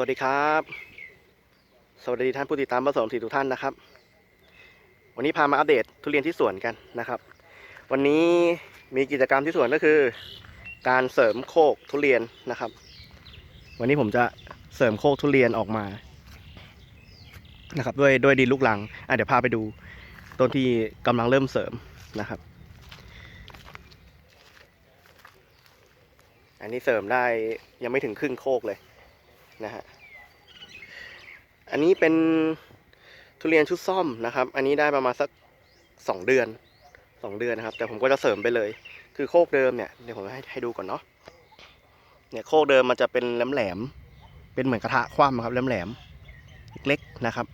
สวัสดีครับ สวัสดีท่านผู้ติดตามประสงค์ทีทุกท่านนะครับ วันนี้พามาอัปเดตทุเรียนที่สวนกันนะครับ วันนี้มีกิจกรรมที่สวนก็คือ การเสริมโคกทุเรียนนะครับ วันนี้ผมจะเสริมโคกทุเรียนออกมานะครับ ด้วยด้วยดินลูกหลังอะเดี๋ยวพาไปดูต้นที่กำลังเริ่มเสริมนะครับ อันนี้เสริมได้ยังไม่ถึงครึ่งโคกเลย นะฮะ อันนี้เป็นทุเรียนชุดซ่อมนะครับ อันนี้ได้ประมาณสักสองเดือนสองเดือนนะครับ แต่ผมก็จะเสริมไปเลย คือโคกเดิมเนี่ยเดี๋ยวผมให้ให้ดูก่อนเนาะ เนี่ยโคกเดิมมันจะเป็นแหลมแหลมเป็นเหมือนกระทะคว่ำครับแหลมแหลมเล็กๆนะครับ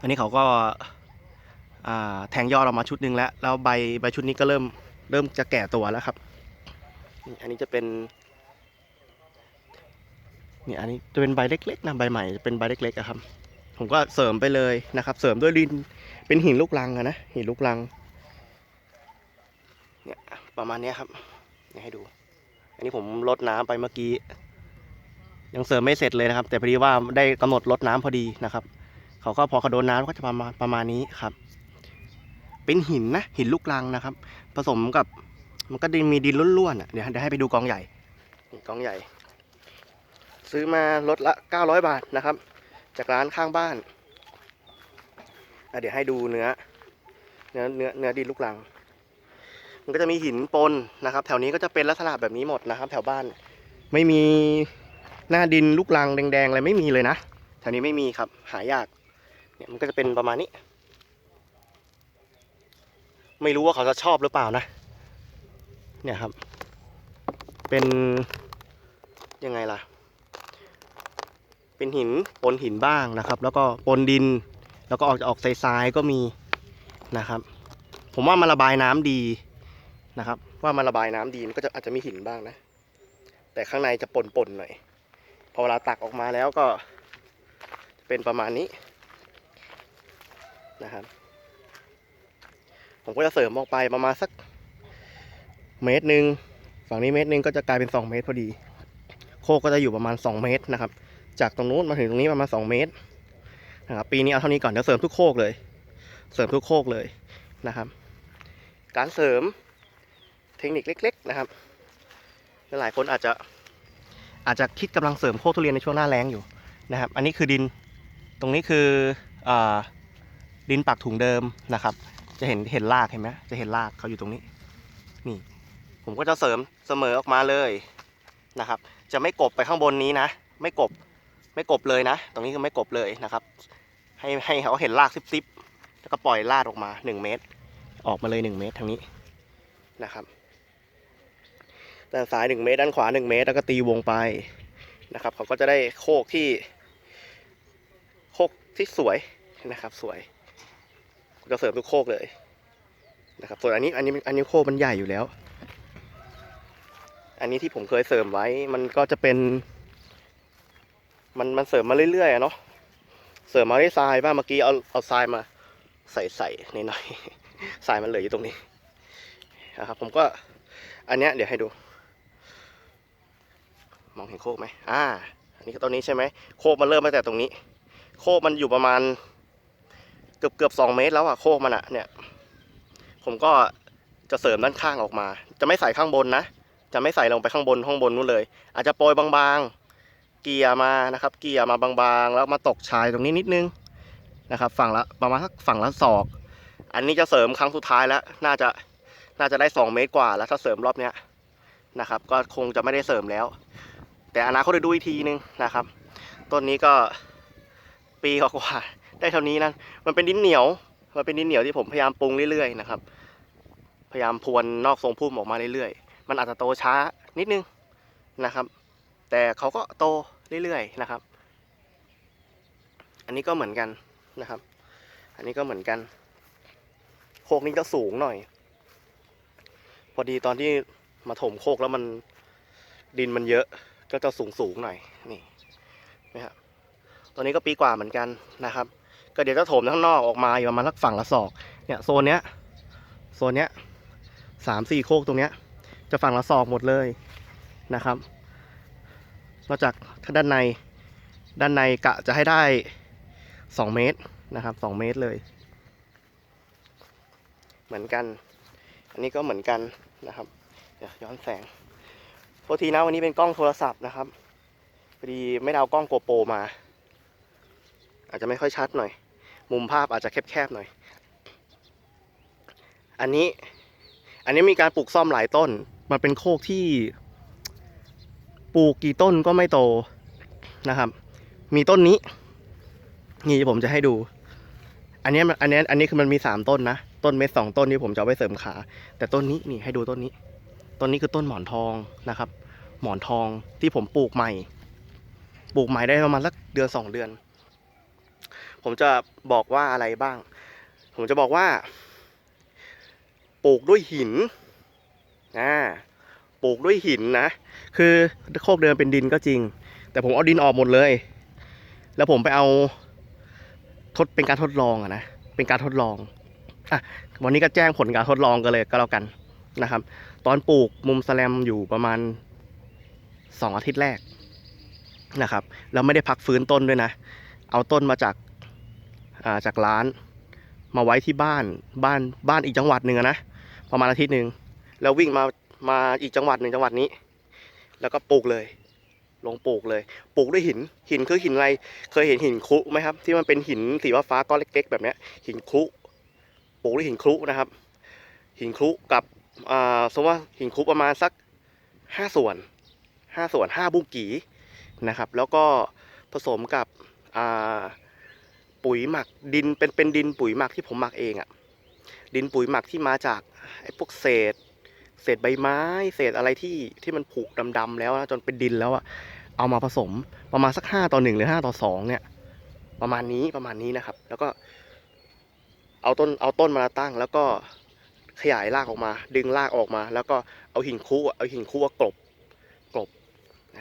อันนี้เขาก็าแทงยอดออกมาชุดหนึ่งแล้ว แล้วใบใบชุดนี้ก็เริ่มเริ่มจะแก่ตัวแล้วครับ อันนี้จะเป็น เนี่ยอันนี้จะเป็นใบเล็กๆนะใบใหม่จะเป็นใบเล็กๆอะครับ ผมก็เสริมไปเลยนะครับ เสริมด้วยดินเป็นหินลูกรังอะนะหินลูกรังเนี่ยประมาณนี้ครับเนี่ยให้ดู อันนี้ผมลดน้ำไปเมื่อกี้ ยังเสริมไม่เสร็จเลยนะครับ แต่พอดีว่าได้กำหนดลดน้ำพอดีนะครับ เขาก็พอเขาโดนน้ำก็จะประมาณประมาณนี้ครับ เป็นหินนะหินลูกรังนะครับ ผสมกับมันก็ดมีดินล้วนๆอะเดี๋ยวเดี๋ยวให้ไปดูกองใหญ่กองใหญ่ ซื้อมาลดละ 900 บาทนะครับ จากร้านข้างบ้านเดี๋ยวให้ดูเนื้อ เนื้อเนื้อเนื้อดินลูกรัง มันก็จะมีหินปนนะครับ แถวนี้ก็จะเป็นลักษณะแบบนี้หมดนะครับ แถวบ้าน ไม่มีหน้าดินลูกรังแดงๆอะไรไม่มีเลยนะ แถวนี้ไม่มีครับ หายาก เนี่ยมันก็จะเป็นประมาณนี้ ไม่รู้ว่าเขาจะชอบหรือเปล่านะ เนี่ยครับ เป็นยังไงล่ะ เป็นหินปนหินบ้างนะครับ แล้วก็ปนดิน แล้วก็ออกจะออกทรายๆก็มีนะครับ ผมว่ามันระบายน้ำดีนะครับ ว่ามันระบายน้ำดีมันก็จะอาจจะมีหินบ้างนะ แต่ข้างในจะปนๆหน่อยพอเวลาตักออกมาแล้วก็จะเป็นประมาณนี้นะครับผมก็จะเสริมออกไปประมาณสักเมตรหนึ่งฝั่งนี้เมตรหนึ่งก็จะกลายเป็น 2 เมตรพอดี โคกก็จะอยู่ประมาณ 2 เมตรนะครับ จากตรงนู้นมาถึงตรงนี้ประมาณ2เมตรนะครับปีนี้เอาเท่านี้ก่อนเดี๋ยวเสริมทุกโคกเลย เสริมทุกโคกเลยนะครับ การเสริมเทคนิคเล็ก ๆ นะครับหลายคนอาจจะอาจจะคิดกำลังเสริมโคกทุเรียนในช่วงหน้าแล้งอยู่นะครับ อันนี้คือดินตรงนี้คืออดินปักถุงเดิมนะครับ จะเห็นเห็นรากเห็นไหมจะเห็นรากเขาอยู่ตรงนี้นี่ ผมก็จะเสริมเสมอออกมาเลยนะครับ จะไม่กบไปข้างบนนี้นะ ไม่กบ ไม่กบเลยนะ ตรงนี้คือไม่กบเลยนะครับ ให้ให้เขาเห็นรากซิบๆแล้วก็ปล่อยลาดออกมา 1 เมตร ออกมาเลย 1 เมตรทางนี้นะครับด้านซ้าย 1 เมตร ด้านขวา 1 เมตร แล้วก็ตีวงไปนะครับ เขาก็จะได้โคกที่ โคกที่สวยนะครับ สวยจะเสริมทุกโคกเลยนะครับ ส่วนอันนี้อันนี้อันนี้โคกมันใหญ่อยู่แล้ว อันนี้ที่ผมเคยเสริมไว้มันก็จะเป็น มันมันเสริมมาเรื่อยๆอะเนาะเสริมมาด้วยทรายบ้างเมื่อกี้เอาเอาทรายมาใส่ใส่หน่อยทรายมันเหลืออยู่ตรงนี้นะครับ ผมก็อันเนี้ยเดี๋ยวให้ดู มองเห็นโคกไหมอ่า อันนี้ต้นนี้ใช่ไหมโคกมันเริ่มตั้งแต่ตรงนี้ โคกมันอยู่ประมาณ เกือบเกือบสองเมตรแล้วอะโคกมันอะเนี่ย ผมก็จะเสริมด้านข้างออกมา จะไม่ใส่ข้างบนนะจะไม่ใส่ลงไปข้างบนข้างบนนู้นเลย อาจจะโปรยบางๆ เกียร์มานะครับ เกียร์มาบางๆ แล้วมาตกชายตรงนี้นิดนึงนะครับ ฝั่งละประมาณสักฝั่งละศอก อันนี้จะเสริมครั้งสุดท้ายแล้ว น่าจะน่าจะได้สองเมตรกว่าแล้วถ้าเสริมรอบเนี้ยนะครับ ก็คงจะไม่ได้เสริมแล้ว แต่อนาคตจะดูอีกทีนึงนะครับต้นนี้ก็ปีกว่าได้เท่านี้นะมันเป็นดินเหนียวมันเป็นดินเหนียวที่ผมพยายามปรุงเรื่อยๆนะครับ พยายามพรวนนอกทรงพุ่มออกมาเรื่อยๆ มันอาจจะโตช้านิดนึงนะครับ แต่เขาก็โต เรื่อยๆนะครับ อันนี้ก็เหมือนกันนะครับ อันนี้ก็เหมือนกัน โคกนี้ก็สูงหน่อย พอดีตอนที่มาถมโคกแล้วมันดินมันเยอะ ก็จะสูงสูงหน่อยนี่นะครับตัวนี้ก็ปีกว่าเหมือนกันนะครับ ก็เดี๋ยวจะถมข้างนอกออกมาอยู่ประมาณสักฝั่งละศอก เนี่ยโซนเนี้ยโซนเนี้ยสามสี่โคกตรงเนี้ย จะฝั่งละศอกหมดเลยนะครับ นอกจากด้านในด้านในกะจะให้ได้สองเมตรนะครับสองเมตรเลย เหมือนกัน อันนี้ก็เหมือนกันนะครับเดี๋ยวย้อนแสงโทษทีนะวันนี้เป็นกล้องโทรศัพท์นะครับพอดีไม่ได้เอากล้องโกโปรมา อาจจะไม่ค่อยชัดหน่อย มุมภาพอาจจะแคบๆหน่อย อันนี้ อันนี้มีการปลูกซ่อมหลายต้น มันเป็นโคกที่ ปลูกกี่ต้นก็ไม่โตนะครับ มีต้นนี้ นี่ผมจะให้ดู อันนี้อันนี้อันนี้คือมันมีสามต้นนะต้นเม็ดสองต้นที่ผมจะเอาไว้เสริมขา แต่ต้นนี้นี่ให้ดูต้นนี้ ต้นนี้คือต้นหมอนทองนะครับ หมอนทองที่ผมปลูกใหม่ ปลูกใหม่ได้ประมาณสักเดือนสองเดือน ผมจะบอกว่าอะไรบ้าง ผมจะบอกว่า ปลูกด้วยหินอ่า ปลูกด้วยหินนะ คือโคกเดิมเป็นดินก็จริง แต่ผมเอาดินออกหมดเลย แล้วผมไปเอาทดเป็นการทดลองอะนะ เป็นการทดลองอะวันนี้ก็แจ้งผลการทดลองกันเลยก็แล้วกันนะครับ ตอนปลูกมุมสแลมอยู่ประมาณสองอาทิตย์แรกนะครับ แล้วไม่ได้พักฟื้นต้นด้วยนะ เอาต้นมาจากาจากร้านมาไว้ที่บ้านบ้านบ้านอีกจังหวัดหนึ่งนะประมาณอาทิตย์หนึ่งแล้ววิ่งมา มาอีกจังหวัดหนึ่งจังหวัดนี้ แล้วก็ปลูกเลย ลงปลูกเลย ปลูกด้วยหิน หินคือหินอะไร เคยเห็นหินครุไหมครับ ที่มันเป็นหินสีฟ้าก้อนเล็ก ๆ แบบเนี้ยหินครุปลูกด้วยหินครุนะครับ หินครุกับอ่าสมมติว่าหินครุประมาณสักห้าส่วนห้าส่วนห้าบุกกีนะครับ แล้วก็ผสมกับอ่าปุ๋ยหมักดินเป็นเป็นดินปุ๋ยหมักที่ผมหมักเองอะดินปุ๋ยหมักที่มาจากไอ้พวกเศษ เศษใบไม้ เศษอะไรที่ที่มันผุดำๆแล้วนะจนเป็นดินแล้วอะเอามาผสมประมาณสักห้าต่อหนึ่งหรือห้าต่อสองเนี่ย ประมาณนี้ประมาณนี้นะครับ แล้วก็ เอาต้นเอาต้นมาตั้ง แล้วก็ขยายรากออกมา ดึงรากออกมา แล้วก็เอาหินคู่เอาหินคู่อะกลบกลบ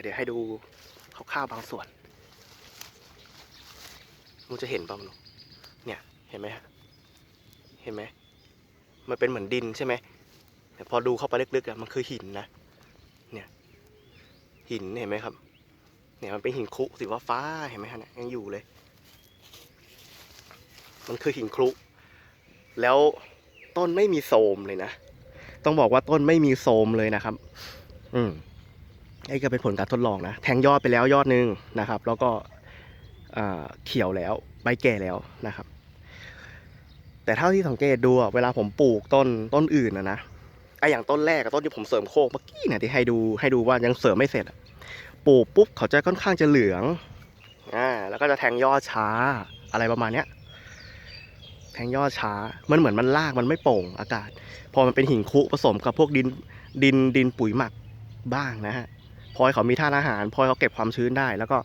เดี๋ยวให้ดูคร่าวๆบางส่วนมันจะเห็นป่ะมันเนี่ยเห็นไหมฮะเห็นไหมมันเป็นเหมือนดินใช่ไหม แต่พอดูเข้าไปลึกๆอะมันคือหินนะ เนี่ย หินเห็นไหมครับ เนี่ยมันเป็นหินครุสีฟ้าฟ้าเห็นไหมฮะเนี่ยยังอยู่เลย มันคือหินครุ แล้วต้นไม่มีโทรมเลยนะ ต้องบอกว่าต้นไม่มีโทรมเลยนะครับ อืมไอ้ก็เป็นผลการทดลองนะ แทงยอดไปแล้วยอดหนึ่งนะครับ แล้วก็เขียวแล้วใบแก่แล้วนะครับ แต่เท่าที่สังเกตดูเวลาผมปลูกต้นต้นอื่นนะนะ ไออย่างต้นแรกต้นที่ผมเสริมโคกเมื่อกี้เนี่ยที่ให้ดูให้ดูว่ายังเสริมไม่เสร็จอะปลูกปุ๊บเขาจะค่อนข้างจะเหลืองอ่าแล้วก็จะแทงยอดช้าอะไรประมาณเนี้ยแทงยอดช้ามันเหมือนมันลากมันไม่โป่งอากาศ พอมันเป็นหินคุผสมกับพวกดินดินดินปุ๋ยหมักบ้างนะฮะพอให้เขามีท่าอาหารพอให้เขาเก็บความชื้นได้ แล้วก็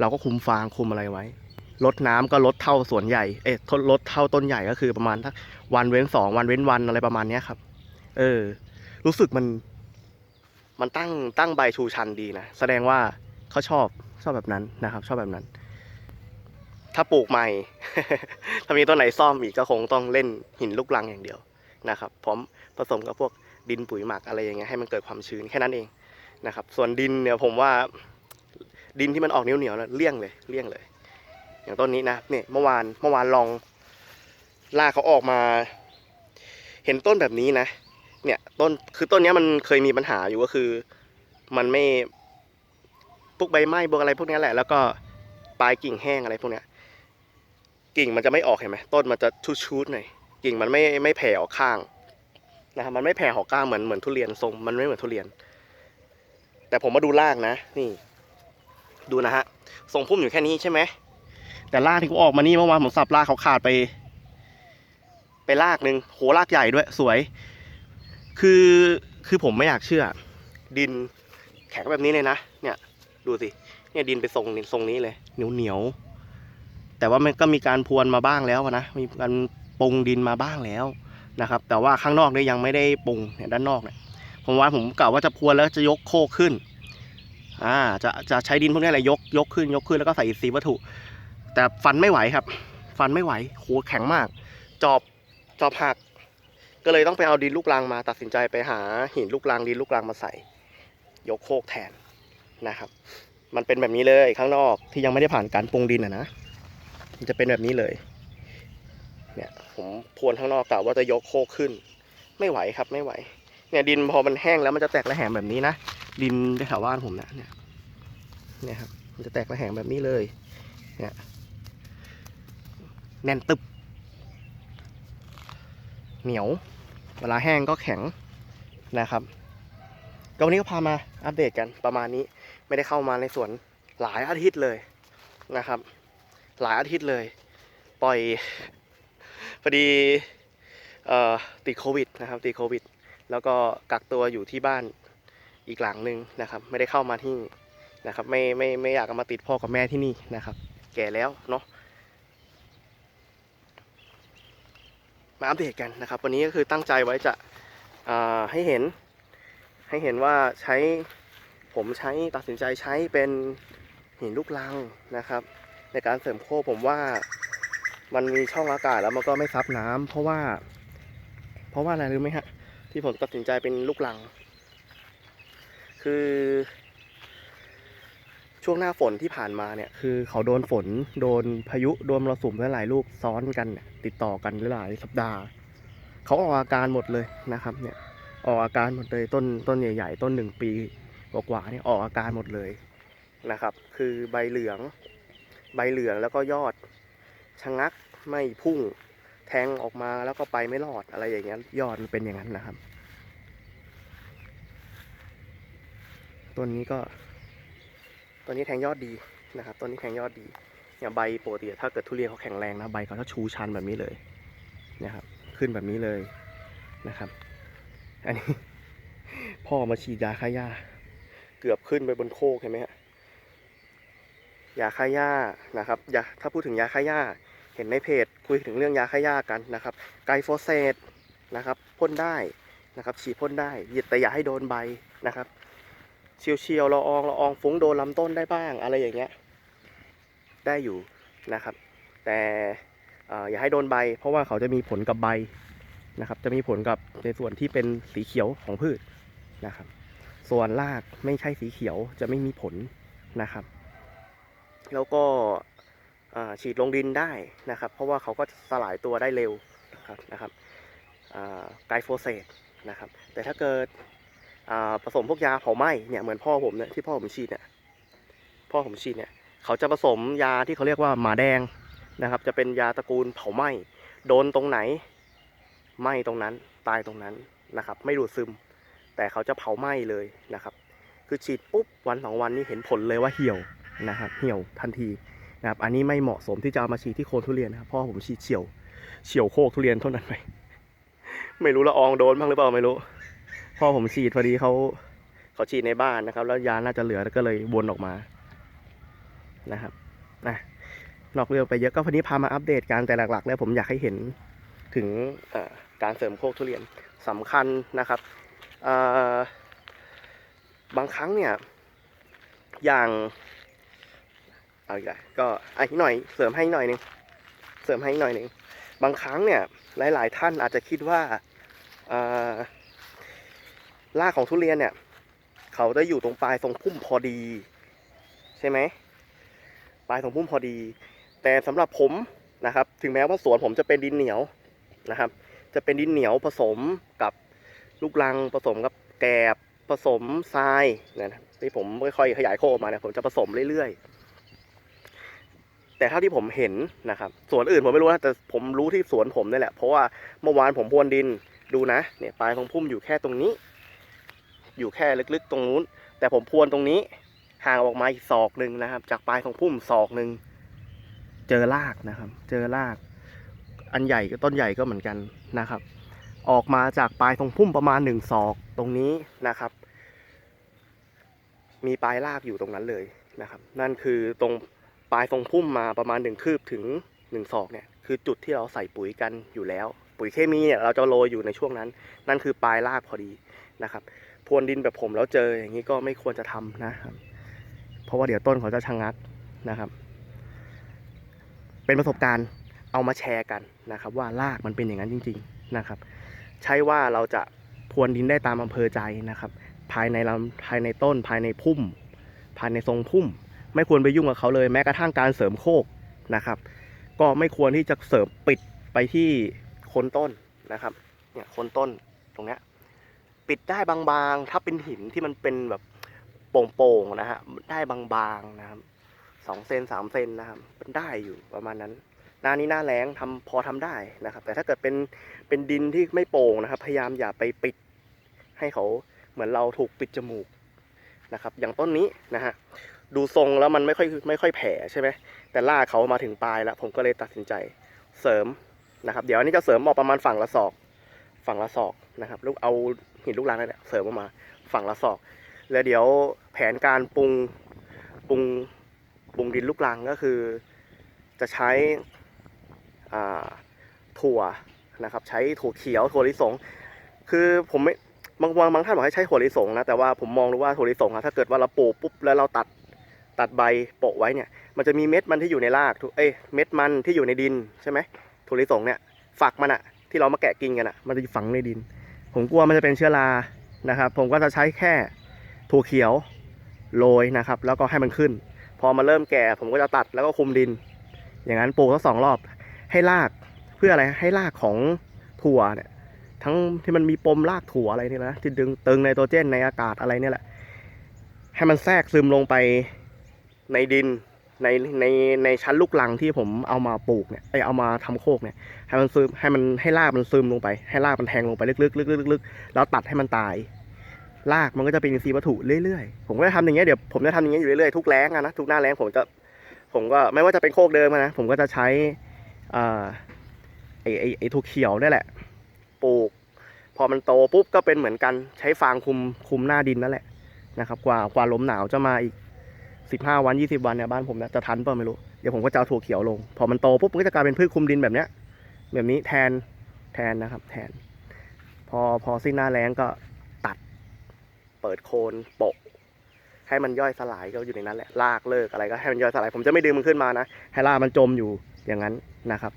เราก็คุมฟางคุมอะไรไว้ลดน้ำก็ลดเท่าส่วนใหญ่ เอ๊ะลดเท่าต้นใหญ่ก็คือประมาณวันเว้นสองวันเว้นวันอะไรประมาณเนี้ยครับ เออ รู้สึกมัน มันตั้งตั้งใบชูชันดีนะ แสดงว่าเขาชอบชอบแบบนั้นนะครับ ชอบแบบนั้น ถ้าปลูกใหม่ ถ้ามีต้นไหนซ่อมอีกก็คงต้องเล่นหินลูกรังอย่างเดียวนะครับพร้อมผสมกับพวกดินปุ๋ยหมักอะไรอย่างเงี้ยให้มันเกิดความชื้นแค่นั้นเองนะครับ ส่วนดินเนี่ยผมว่าดินที่มันออกเหนียวเหนียวเลี่ยงเลยเลี่ยงเลย อย่างต้นนี้นะเนี่ยเมื่อวานเมื่อวานลองลากเขาออกมา เห็นต้นแบบนี้นะ เนี่ยต้นคือต้นนี้มันเคยมีปัญหาอยู่ก็คือ มันไม่พวกใบไม้พวกอะไรพวกนี้แหละ แล้วก็ปลายกิ่งแห้งอะไรพวกเนี้ยกิ่งมันจะไม่ออกเห็นไหมต้นมันจะชุดๆหน่อยกิ่งมันไม่ไม่แผ่ออกข้างนะครับมันไม่แผ่ออกข้างเหมือนเหมือนทุเรียนทรง มันไม่เหมือนทุเรียน แต่ผมมาดูรากนะ นี่ ดูนะฮะทรงพุ่มอยู่แค่นี้ใช่ไหมแต่รากที่ผมออกมานี่เมื่อวานผมสับรากเขาขาดไป ไปรากหนึ่งโหรากใหญ่ด้วย สวย คือคือผมไม่อยากเชื่อ ดินแข็งแบบนี้เลยนะเนี่ย ดูสิเนี่ยดินไปทรงทรงนี้เลยเหนียวเหนียวแต่ว่ามันก็มีการพรวนมาบ้างแล้วนะมีการปรุงดินมาบ้างแล้วนะครับ แต่ว่าข้างนอกเนี่ยยังไม่ได้ปรุงเนี่ยด้านนอกเนี่ยผมว่าผมกะว่าจะพรวนแล้วจะยกโคกขึ้นอ่าจะจะใช้ดินพวกนี้แหละยกยกขึ้นยกขึ้นแล้วก็ใส่อินทรีย์วัตถุ แต่ฟันไม่ไหวครับ ฟันไม่ไหวโหแข็งมาก จอบจอบหัก ก็เลยต้องไปเอาดินลูกรังมาตัดสินใจไปหาหินลูกรังดินลูกรังมาใส่ ยกโคกแทนนะครับ มันเป็นแบบนี้เลยข้างนอกที่ยังไม่ได้ผ่านการปรุงดินอะนะมันจะเป็นแบบนี้เลยเนี่ยผมพรวนข้างนอกกะว่าจะยกโคกขึ้น ไม่ไหวครับไม่ไหว เนี่ยดินพอมันแห้งแล้วมันจะแตกระแหงแบบนี้นะดินแถวบ้านผมนะเนี่ยเนี่ยครับมันจะแตกระแหงแบบนี้เลยเนี่ยแน่นตึบ เหนียว เวลาแห้งก็แข็งนะครับก็วันนี้ก็พามาอัปเดตกันประมาณนี้ไม่ได้เข้ามาในสวนหลายอาทิตย์เลยนะครับ หลายอาทิตย์เลย ปล่อยพอดีออติดโควิดนะครับติดโควิด แล้วก็กักตัวอยู่ที่บ้านอีกหลังหนึ่งนะครับ ไม่ได้เข้ามาที่นะครับไม่ไม่ไม่อยากมาติดพ่อกับแม่ที่นี่นะครับ แก่แล้วเนาะ มาอัปเดตกันนะครับ วันนี้ก็คือตั้งใจไว้จะให้เห็น ให้เห็นว่าใช้ผมใช้ตัดสินใจใช้เป็นหินลูกลังนะครับ ในการเสริมโค้ผมว่ามันมีช่องอากาศแล้วมันก็ไม่ซับน้ำเพราะว่า เพราะว่าอะไรรู้ไหมฮะที่ผมตัดสินใจเป็นลูกลัง คือ ช่วงหน้าฝนที่ผ่านมาเนี่ยคือเขาโดนฝนโดนพายุโดนมรสุมหลายลูกซ้อนกันติดต่อกันหลายสัปดาห์เขาออกอาการหมดเลยนะครับเนี่ยออกอาการหมดเลยต้นต้นใหญ่ ๆ ต้นหนึ่งปีกว่าๆเนี่ยออกอาการหมดเลยนะครับ คือใบเหลือง ใบเหลืองแล้วก็ยอดชะงักไม่พุ่งแทงออกมาแล้วก็ไปไม่รอดอะไรอย่างเงี้ยยอดมันเป็นอย่างนั้นนะครับ ต้นนี้ก็ ต้นนี้แทงยอดดีนะครับต้นนี้แทงยอดดีอย่างใบปกติถ้าเกิดทุเรียนเขาแข็งแรงนะใบเขาจะชูชันแบบนี้เลยนะครับขึ้นแบบนี้เลยนะครับ อันนี้ พ่อมาฉีดยาฆ่าหญ้า เกือบขึ้นไปบนโคกเห็นไหมฮะยาฆ่าหญ้านะครับยาถ้าพูดถึงยาฆ่าหญ้า เห็นในเพจคุยถึงเรื่องยาฆ่าหญ้ากันนะครับ ไกลโฟเซตนะครับพ่นได้นะครับฉีดพ่นได้แต่อย่าให้โดนใบนะครับ เชียวๆละอองละอองฟุ้งโดนลำต้นได้บ้างอะไรอย่างเงี้ยได้อยู่นะครับ แต่อย่าให้โดนใบ เพราะว่าเขาจะมีผลกับใบนะครับ จะมีผลกับในส่วนที่เป็นสีเขียวของพืชนะครับ ส่วนรากไม่ใช่สีเขียวจะไม่มีผลนะครับ แล้วก็ฉีดลงดินได้นะครับ เพราะว่าเขาก็สลายตัวได้เร็วนะครับนะครับไกลโฟเซตนะครับ แต่ถ้าเกิด ผสมพวกยาเผาไหม้เนี่ยเหมือนพ่อผมเนี่ยที่พ่อผมฉีดเนี่ยพ่อผมฉีดเนี่ยเขาจะผสมยาที่เขาเรียกว่าหมาแดงนะครับ จะเป็นยาตระกูลเผาไหม้โดนตรงไหนไหม้ตรงนั้นตายตรงนั้นนะครับ ไม่ดูดซึม แต่เขาจะเผาไหม้เลยนะครับ คือฉีดปุ๊บวันสองวันนี้เห็นผลเลยว่าเหี่ยวนะครับเหี่ยวทันทีนะครับอันนี้ไม่เหมาะสมที่จะเอามาฉีดที่โคนทุเรียนนะครับพราะผมฉีดเฉียวเฉียวโคกทุเรียนเท่านั้นไปไม่รู้ละอองโดนบ้างหรือเปล่าไม่รู้ พ่อผมฉีดพอดีเขาเขาฉีดในบ้านนะครับ แล้วยาน่าจะเหลือก็เลยวนออกมานะครับนะนอกเรื่องไปเยอะก็พอดีพามาอัปเดตการแต่หลักๆ แล้วผมอยากให้เห็นถึงการเสริมโคกทุเรียนสำคัญนะครับบางครั้งเนี่ย อย่างเอาอีกแล้วก็อีกหน่อยเสริมให้หน่อยหนึ่งเสริมให้หน่อยหนึ่งบางครั้งเนี่ยหลาย ๆ ท่านอาจจะคิดว่า รากของทุเรียนเนี่ย เขาจะอยู่ตรงปลายทรงพุ่มพอดี ใช่ไหมปลายทรงพุ่มพอดี แต่สำหรับผมนะครับ ถึงแม้ว่าสวนผมจะเป็นดินเหนียวนะครับ จะเป็นดินเหนียวผสมกับลูกรังผสมกับแกบผสมทรายนะที่ผมค่อยๆขยายโคออกมาเนี่ยผมจะผสมเรื่อยๆ แต่เท่าที่ผมเห็นนะครับสวนอื่นผมไม่รู้นะแต่ผมรู้ที่สวนผมนี่แหละ เพราะว่าเมื่อวานผมพรวนดินดูนะเนี่ยปลายของพุ่มอยู่แค่ตรงนี้ อยู่แค่ลึกๆตรงนู้น แต่ผมพรวนตรงนี้ห่างออกมาอีกศอกหนึ่งนะครับ จากปลายของพุ่มศอกหนึ่งเจอรากนะครับ เจอราก อันใหญ่ก็ต้นใหญ่ก็เหมือนกันนะครับ ออกมาจากปลายตรงพุ่มประมาณหนึ่งศอกตรงนี้นะครับ มีปลายรากอยู่ตรงนั้นเลยนะครับ นั่นคือตรงปลายตรงพุ่มมาประมาณหนึ่งคืบถึงหนึ่งศอกเนี่ยคือจุดที่เราใส่ปุ๋ยกันอยู่แล้ว ปุ๋ยเคมีเนี่ยเราจะโรยอยู่ในช่วงนั้น นั่นคือปลายรากพอดีนะครับ พรวนดินแบบผมแล้วเจออย่างนี้ก็ไม่ควรจะทำนะครับ เพราะว่าเดี๋ยวต้นเขาจะชะงักนะครับ เป็นประสบการณ์เอามาแชร์กันนะครับ ว่ารากมันเป็นอย่างนั้นจริง ๆนะครับ ใช่ว่าเราจะพรวนดินได้ตามอำเภอใจนะครับ ภายในลำภายในต้นภายในพุ่มพันธุ์ในทรงพุ่ม ไม่ควรไปยุ่งกับเขาเลยแม้กระทั่งการเสริมโคกนะครับ ก็ไม่ควรที่จะเสริมปิดไปที่โคนต้นนะครับเนี่ยโคนต้นตรงเนี้ย ปิดได้บางๆ ถ้าเป็นหินที่มันเป็นแบบโป่งๆนะฮะ ได้บางๆนะครับสองเซนสามเซนนะครับเป็นได้อยู่ประมาณนั้น หน้านี้หน้าแรงทำพอทำได้นะครับ แต่ถ้าเกิดเป็นเป็นดินที่ไม่โป่งนะครับ พยายามอย่าไปปิด ให้เขาเหมือนเราถูกปิดจมูกนะครับ อย่างต้นนี้นะฮะดูทรงแล้วมันไม่ค่อยไม่ค่อยแผ่ใช่ไหมแต่ล่าเขามาถึงปลายแล้ว ผมก็เลยตัดสินใจเสริมนะครับ เดี๋ยวอันนี้จะเสริมออกประมาณฝั่งละศอก ฝั่งละศอกนะครับลูกเอา หินลูกรังนั่นแหละเสริมออกมาฝั่งละศอก แล้วเดี๋ยวแผนการปรุงปรุงปรุงดินลูกรังก็คือ จะใช้อ่าถั่วนะครับ ใช้ถั่วเขียวถั่วลิสง คือผมไม่บางบางบางท่านบอกให้ใช้ถั่วลิสงนะแต่ว่าผมมองดูว่าถั่วลิสงอะถ้าเกิดว่าเราปลูกปุ๊บแล้วเราตัดตัดใบโปะไว้เนี่ย มันจะมีเม็ดมันที่อยู่ในรากถูกเอ้ยเม็ดมันที่อยู่ในดินใช่ไหมถั่วลิสงเนี่ยฝักมันอะที่เรามาแกะกินกันอะมันจะฝังในดิน ผมกลัวมันจะเป็นเชื้อรานะครับ ผมก็จะใช้แค่ถั่วเขียวโรยนะครับ แล้วก็ให้มันขึ้น พอมาเริ่มแก่ผมก็จะตัดแล้วก็คลุมดิน อย่างนั้นปลูกทั้งสองรอบให้รากเพื่ออะไรให้รากของถั่วเนี่ยทั้งที่มันมีปมรากถั่วอะไรนี่นะที่ดึงตึงไนโตรเจนในอากาศอะไรเนี่ยแหละ ให้มันแทรกซึมลงไปในดิน ในในในชั้นลูกลังที่ผมเอามาปลูกเนี่ยไอเอามาทำโคกเนี่ยให้มันซึมให้มันให้รากมันซึมลงไป ให้รากมันแทงลงไปลึกๆลึกๆลึกๆแล้วตัดให้มันตายรากมันก็จะเป็นอินทรีย์วัตถุเรื่อยๆ ผมก็จะทำอย่างเงี้ยเดี๋ยวผมจะทำอย่างเงี้ยอยู่เรื่อยๆทุกแล้งอะนะทุกหน้าแล้งผมจะผมก็ไม่ว่าจะเป็นโคกเดิมอะนะผมก็จะใช้อ่าไอไอไอถั่วเขียวนี่แหละปลูก พอมันโตปุ๊บก็เป็นเหมือนกันใช้ฟางคุมคุมหน้าดินนั่นแหละนะครับ กว่ากว่าลมหนาวจะมาอีก สิบห้าวันยี่สิบวันเนี่ยบ้านผมเนี่ยจะทันเปล่าไม่รู้ เดี๋ยวผมก็จะเอาถั่วเขียวลง พอมันโตปุ๊บมันก็จะกลายเป็นพืชคลุมดินแบบเนี้ย แบบนี้แทนแทนนะครับ แทน พอพอสิ้นหน้าแล้งก็ตัด เปิดโคนโปะ ให้มันย่อยสลายก็อยู่ในนั้นแหละลากเลิกอะไรก็ให้มันย่อยสลาย ผมจะไม่ดึงมันขึ้นมานะให้ลากมันจมอยู่อย่างนั้นนะครับ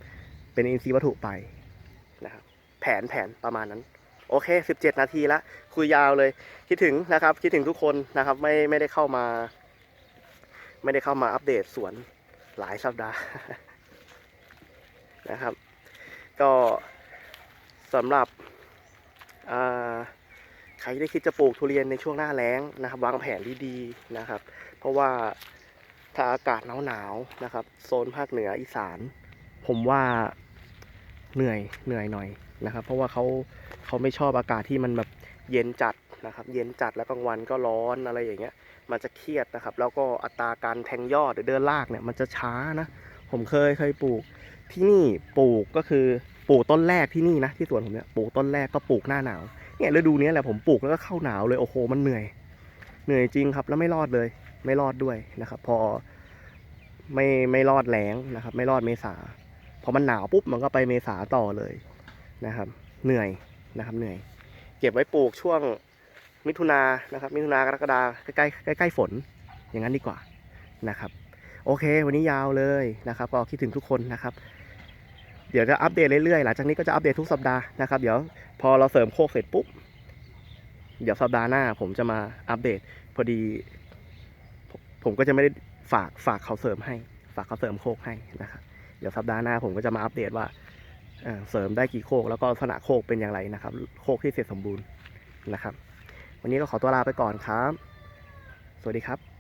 เป็นอินทรีย์วัตถุไปนะครับแผนแผนประมาณนั้นโอเค 17 นาทีละคุยยาวเลย คิดถึงนะครับ คิดถึงทุกคนนะครับ ไม่ไม่ได้เข้ามา ไม่ได้เข้ามาอัปเดตสวนหลายสัปดาห์นะครับ ก็สำหรับใครที่คิดจะปลูกทุเรียนในช่วงหน้าแล้งนะครับ วางแผนดีๆนะครับ เพราะว่าถ้าอากาศหนาวๆนะครับ โซนภาคเหนืออีสาน ผมว่าเหนื่อยเหนื่อยหน่อยนะครับ เพราะว่าเขาเขาไม่ชอบอากาศที่มันแบบเย็นจัด นะครับ เย็นจัดแล้วกลางวันก็ร้อนอะไรอย่างเงี้ย มันจะเครียดนะครับ แล้วก็อัตราการแทงยอดหรือเดินลากเนี่ยมันจะช้านะ ผมเคยเคยปลูก ที่นี่ปลูกก็คือปลูกต้นแรกที่นี่นะที่สวนผมเนี่ยปลูกต้นแรกก็ปลูกหน้าหนาวเนี่ยฤดูนี้แหละผมปลูกแล้วก็เข้าหนาวเลยโอ้โหมันเหนื่อย เหนื่อยจริงครับแล้วไม่รอดเลย ไม่รอดด้วยนะครับ พอไม่ไม่รอดแล้งนะครับ ไม่รอดเมษาพอมันหนาวปุ๊บมันก็ไปเมษาต่อเลยนะครับ เหนื่อยนะครับ เหนื่อย เก็บไว้ปลูกช่วง มิถุนานะครับ มิถุนากรกฎาใกล้ใกล้ใกล้ฝนอย่างนั้นดีกว่านะครับ โอเค วันนี้ยาวเลยนะครับ ก็คิดถึงทุกคนนะครับ เดี๋ยวจะอัปเดตเรื่อยๆหลังจากนี้ก็จะอัปเดตทุกสัปดาห์นะครับ เดี๋ยวพอเราเสริมโคกเสร็จปุ๊บเดี๋ยวสัปดาห์หน้าผมจะมาอัปเดตพอดี ผมก็จะไม่ได้ฝากฝากเขาเสริมให้ ฝากเขาเสริมโคกให้นะครับ เดี๋ยวสัปดาห์หน้าผมก็จะมาอัปเดตว่าเอ่อเสริมได้กี่โคกแล้วก็ลักษณะโคกเป็นอย่างไรนะครับ โคกที่เสร็จสมบูรณ์นะครับ วันนี้เราขอตัวลาไปก่อนครับ สวัสดีครับ